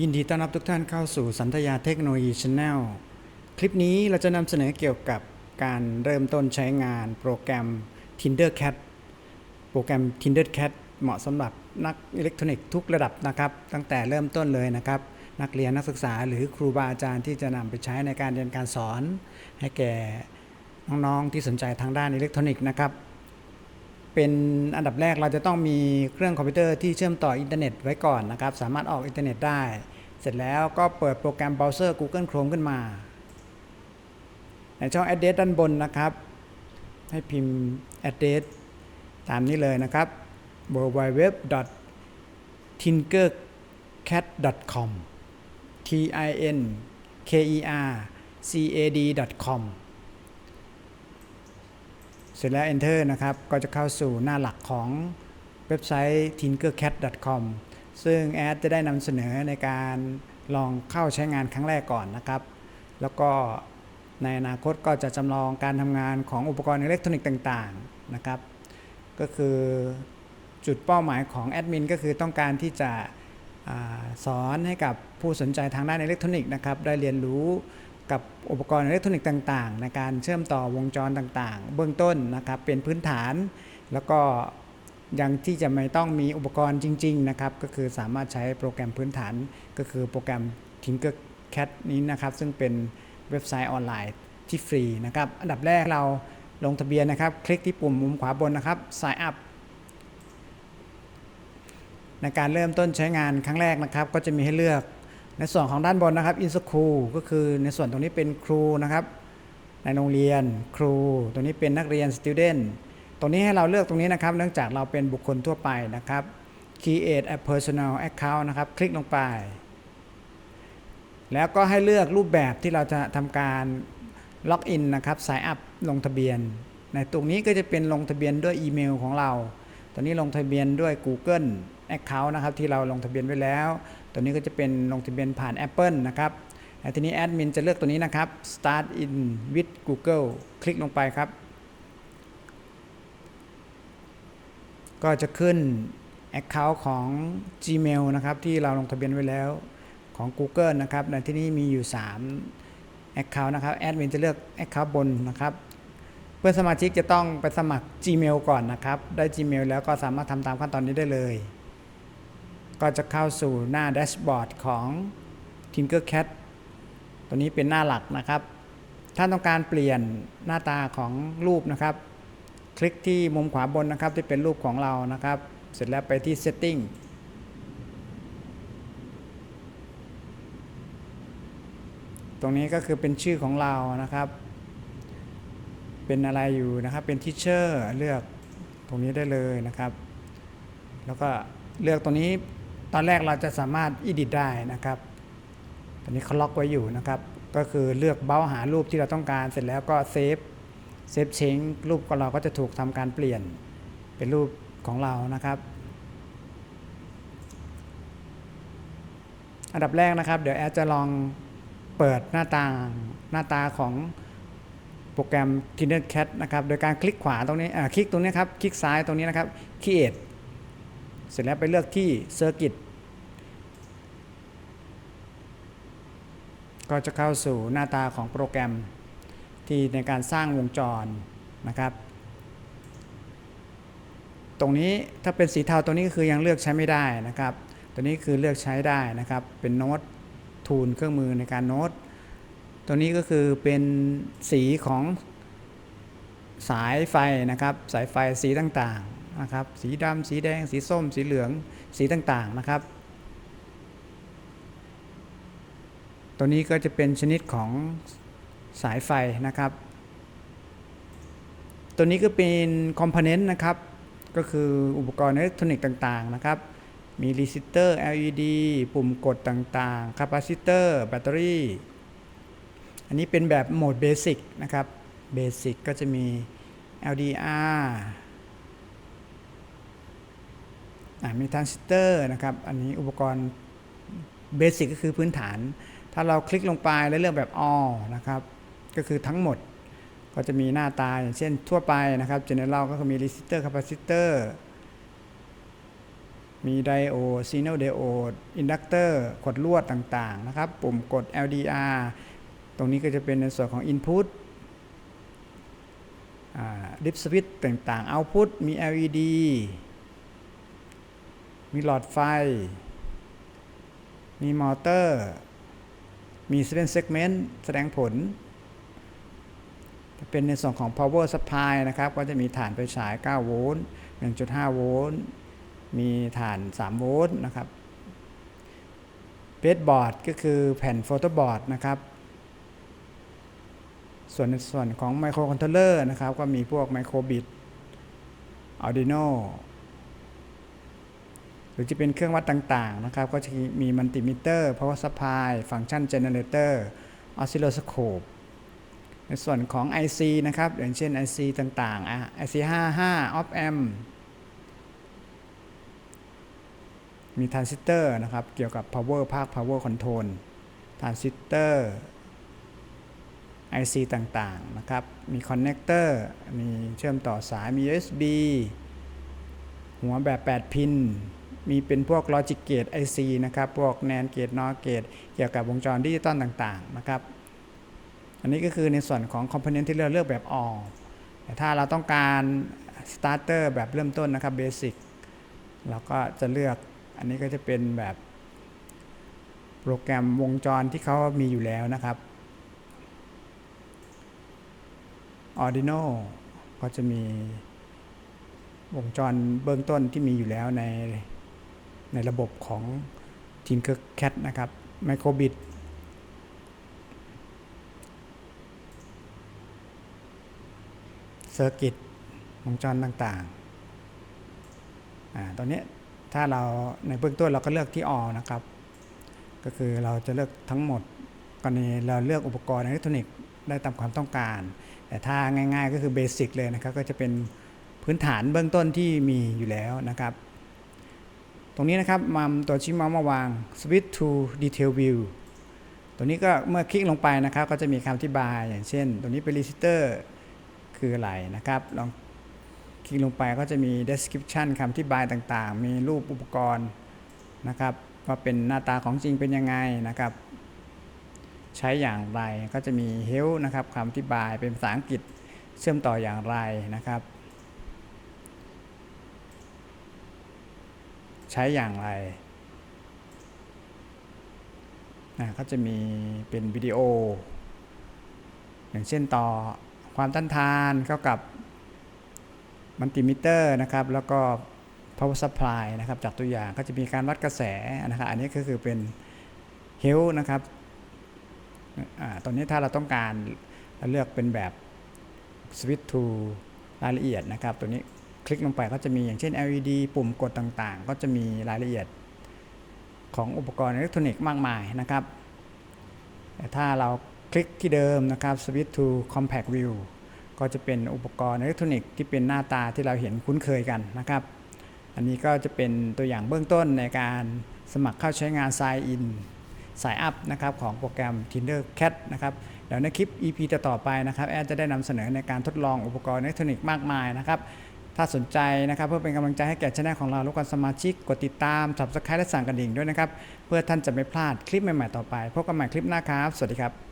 ยินดีต้อนรับทุกท่านเข้าสู่สันทยาเทคโนโลยีช n แนลคลิปนี้เราจะนำเสนอเกี่ยวกับการเริ่มต้นใช้งานโปรแกรม TinderCat โปรแกรม TinderCat เหมาะสำหรับนักอิเล็กทรอนิกส์ทุกระดับนะครับ ตั้งแต่เริ่มต้นเลยนะครับ นักเรียนนักศึกษาหรือครูบาอาจารย์ที่จะนำไปใช้ในการเรียนการสอน ให้แก่น้องๆที่สนใจทางด้านอิเล็กทรอนิกส์นะครับ เป็นอันดับแรกเราจะต้องมีเครื่องคอมพิวเตอร์ที่เชื่อมต่ออินเทอร์เน็ตไว้ก่อนนะครับ สามารถออกอินเทอร์เน็ตได้ เสร็จแล้วก็เปิดโปรแกรมเบราว์เซอร์ Google Chrome ขึ้นมา ในช่อง address ด้านบนนะครับ ให้พิมพ์ address ตามนี้เลยนะครับ www.tinkercad.com t i n k e r c a d com สร็จแล้ว Enter นะครับ ก็จะเข้าสู่หน้าหลักของเว็บไซต์ tinkercad.com ซึ่งแอดจะได้นำเสนอในการลองเข้าใช้งานครั้งแรกก่อนนะครับ แล้วก็ในอนาคตก็จะจำลองการทำงานของอุปกรณ์อิเล็กทรอนิกส์ต่างๆนะครับ ก็คือจุดเป้าหมายของแอดมินก็คือต้องการที่จะอสอนให้กับผู้สนใจทางด้านอิเล็กทรอนิกส์นะครับ ได้เรียนรู้ กับอุปกรณ์อิเล็กทรอนิกส์ต่างๆ ในการเชื่อมต่อวงจรต่างๆ เบื้องต้นนะครับเป็นพื้นฐาน แล้วก็ยังที่จะไม่ต้องมีอุปกรณ์จริง ๆ นะครับ ก็คือสามารถใช้โปรแกรมพื้นฐานก็คือโปรแกรม Tinkercad นี้นะครับ ซึ่งเป็นเว็บไซต์ออนไลน์ที่ฟรีนะครับ อันดับแรกเราลงทะเบียนนะครับ คลิกที่ปุ่มมุมขวาบนนะครับ Sign up ในการเริ่มต้นใช้งานครั้งแรกนะครับ ก็จะมีให้เลือก ในส่วนของด้านบนนะครับ in school ก็คือในส่วนตรงนี้เป็นครูนะครับในโรงเรียนครู ตรงนี้เป็นนักเรียน student ตรงนี้ให้เราเลือกตรงนี้นะครับ เนื่องจากเราเป็นบุคคลทั่วไปนะครับ create a personal account นะครับ คลิกลงไป แล้วก็ให้เลือกรูปแบบที่เราจะทำการล็อกอินนะครับ sign up ลงทะเบียน ในตรงนี้ก็จะเป็นลงทะเบียนด้วยอีเมลของเรา ตอนนี้ลงทะเบียนด้วย Google Account นะครับ ที่เราลงทะเบียนไว้แล้ว ตัวนี้ก็จะเป็นลงทะเบียนผ่าน Apple นะครับแล้วทีนี้แอดมินจะเลือกตัวนี้นะครับ start in with Google คลิกลงไปครับ ก็จะขึ้น Account ของ Gmail นะครับ ที่เราลงทะเบียนไว้แล้วของ Google นะครับในที่นี้มีอยู่ 3 Account นะครับแอดมินจะเลือก Account บนนะครับเพื่อนสมาชิกจะต้องไปสมัคร Gmail ก่อนนะครับ ได้ Gmail แล้วก็สามารถทำตามขั้นตอนนี้ได้เลย ก็จะเข้าสู่หน้าแดชบอร์ดของ Tinkercad ตัวนี้เป็นหน้าหลักนะครับ ถ้าต้องการเปลี่ยนหน้าตาของรูปนะครับ คลิกที่มุมขวาบนนะครับที่เป็นรูปของเรานะครับ เสร็จแล้วไปที่ Setting ตรงนี้ก็คือเป็นชื่อของเรานะครับ เป็นอะไรอยู่นะครับ เป็นทิเชอร์เลือกตรงนี้ได้เลยนะครับ แล้วก็เลือกตรงนี้ ตอนแรกเราจะสามารถอิดิทได้นะครับ ตอนนี้เขาล็อกไว้อยู่นะครับ ก็คือเลือกเบ้าหารูปที่เราต้องการเสร็จแล้วก็เซฟ เซฟเชงรูปของเราก็จะถูกทำการเปลี่ยนเป็นรูปของเรานะครับ อันดับแรกนะครับ เดี๋ยวแอดจะลองเปิดหน้าต่างหน้าตาของโปรแกรม TinderCat นะครับ โดยการคลิกขวาตรงนี้คลิกตรงนี้ครับ คลิกซ้ายตรงนี้นะครับ Create เสร็จแล้วไปเลือกที่ Circuit ก็จะเข้าสู่หน้าตาของโปรแกรมที่ในการสร้างวงจรนะครับ ตรงนี้ถ้าเป็นสีเทาตรงนี้ก็คือยังเลือกใช้ไม่ได้นะครับ ตัวนี้คือเลือกใช้ได้นะครับ เป็นโน้ตทูลเครื่องมือในการโน้ต ตัวนี้ก็คือเป็นสีของสายไฟนะครับ สายไฟสีต่างๆนะครับ สีดำสีแดง สีส้ม สีเหลือง สีต่างๆนะครับ ตัวนี้ก็จะเป็นชนิดของสายไฟนะครับ ตัวนี้ก็เป็นคอมโพเนนต์นะครับ ก็คืออุปกรณ์อิเล็กทรอนิกส์ต่างๆนะครับ มีรีซิสเตอร์ LED ปุ่มกดต่างๆคาปาซิเตอร์แบตเตอรี่ อันนี้เป็นแบบโหมดเบสิกนะครับ เบสิกก็จะมี LDR มีทรานซิสเตอร์นะครับ อันนี้อุปกรณ์เบสิกก็คือพื้นฐาน ถ้าเราคลิกลงไปแล้วเลือกแบบ all นะครับ ก็คือทั้งหมดก็จะมีหน้าตาอย่างเช่นทั่วไปนะครับ general ก็คือมี resistor capacitor มีไดโอดซีโนไดโอดอินดักเตอร์กดลวดต่างๆนะครับ ปุ่มกด LDR ตรงนี้ก็จะเป็นในส่วนของ Input ดิฟสวิตต่างๆ Output มี LED มีหลอดไฟ มีมอเตอร์ มี 7 segment แสดงผล เป็นในส่วนของ power supply นะครับ ก็จะมีฐานไฟฉาย 9 โวลต์ 1.5 โวลต์ มีฐาน 3 โวลต์นะครับเบสบอร์ดก็คือแผ่นโฟโตบอร์ดนะครับ ส่วนในส่วนของไมโครคอนโทรลเลอร์นะครับ ก็มีพวกไมโครบิต Arduino หรือจะเป็นเครื่องวัดต่างๆนะครับ ก็จะมีมัลติมิเตอร์ power supply ฟังก์ชัน generator oscilloscope ในส่วนของ IC นะครับ อย่างเช่น IC ต่างๆอะ IC 55 op amp มีทรานซิสเตอร์นะครับ เกี่ยวกับ power ภาค power control ทรานซิสเตอร์ IC ต่างๆ นะครับ มีคอนเน c เตอร์ มีเชื่อมต่อสาย มี USB หัวแบบ 8 พิน มีเป็นพวก Logic Gate IC นะครับ พวก NAND Gate NOR Gate เกี่ยวกับวงจรดิจิตอลต่างๆ นะครับ อันนี้ก็คือในส่วนของ Component ที่เราเลือกแบบ all แต่ถ้าเราต้องการ Starter แบบเริ่มต้นนะครับ Basic เราก็จะเลือก อันนี้ก็จะเป็นแบบโปรแกรมวงจรที่เขามีอยู่แล้วนะครับ Arduino ก็จะมีวงจรเบื้องต้นที่มีอยู่แล้วใน ในระบบของ Tinkercad นะครับ Microbit เซอร์กิตวงจรต่างๆอตอนนี้ถ้าเราในเบื้องต้นเราก็เลือกที่ออนะครับ ก็คือเราจะเลือกทั้งหมดกรณีเราเลือกอุปกรณ์อิเล็กทรอนิกส์ได้ตามความต้องการ แต่ถ้าง่ายๆก็คือเบสิกเลยนะครับ ก็จะเป็นพื้นฐานเบื้องต้นที่มีอยู่แล้วนะครับ ตรงนี้นะครับมัมตัวชี้เมาส์มาวาง switch to detail view ตัวนี้ก็เมื่อคลิกลงไปนะครับ ก็จะมีคำอธิบายอย่างเช่น ตัวนี้เป็น resistor คืออะไรนะครับ ลองคลิกลงไปก็จะมี description คำอธิบายต่างๆ มีรูปอุปกรณ์นะครับว่าเป็นหน้าตาของจริงเป็นยังไงนะครับ ใช้อย่างไรก็จะมี help นะครับคำอธิบายเป็นภาษาอังกฤษเชื่อมต่ออย่างไรนะครับ ใช้อย่างไรนะก็จะมีเป็นวิดีโอ อย่างเช่นต่อความต้านทานเข้ากับมัลติมิเตอร์นะครับ แล้วก็ power supply นะครับ จากตัวอย่างก็จะมีการวัดกระแสนะครับ อันนี้ก็คือเป็น health นะครับอตอนนี้ถ้าเราต้องการเราเลือกเป็นแบบ switch to รายละเอียดนะครับ ตัวนี้ คลิกลงไปก็จะมีอย่างเช่น LED ปุ่มกดต่างๆ ก็จะมีรายละเอียดของอุปกรณ์อิเล็กทรอนิกส์มากมายนะครับแต่ถ้าเราคลิกที่เดิมนะครับ switch to compact view ก็จะเป็นอุปกรณ์อิเล็กทรอนิกส์ที่เป็นหน้าตาที่เราเห็นคุ้นเคยกันนะครับ อันนี้ก็จะเป็นตัวอย่างเบื้องต้นในการสมัครเข้าใช้งาน Sign In สายอัพนะครับของโปรแกรม Tinkercad นะครับเดี๋ยวในคลิป EP ต่อๆไปนะครับ แอดจะได้นำเสนอในการทดลองอุปกรณ์อิเล็กทรอนิกส์มากมายนะครับ ถ้าสนใจนะครับ เพื่อเป็นกำลังใจให้แก่ช่องของเราลูกกันสมาชิก กดติดตามสับสไครต์และสั่งกระดิ่งด้วยนะครับ เพื่อท่านจะไม่พลาดคลิปใหม่ๆต่อไปพบกันใหม่คลิปหน้าครับ สวัสดีครับ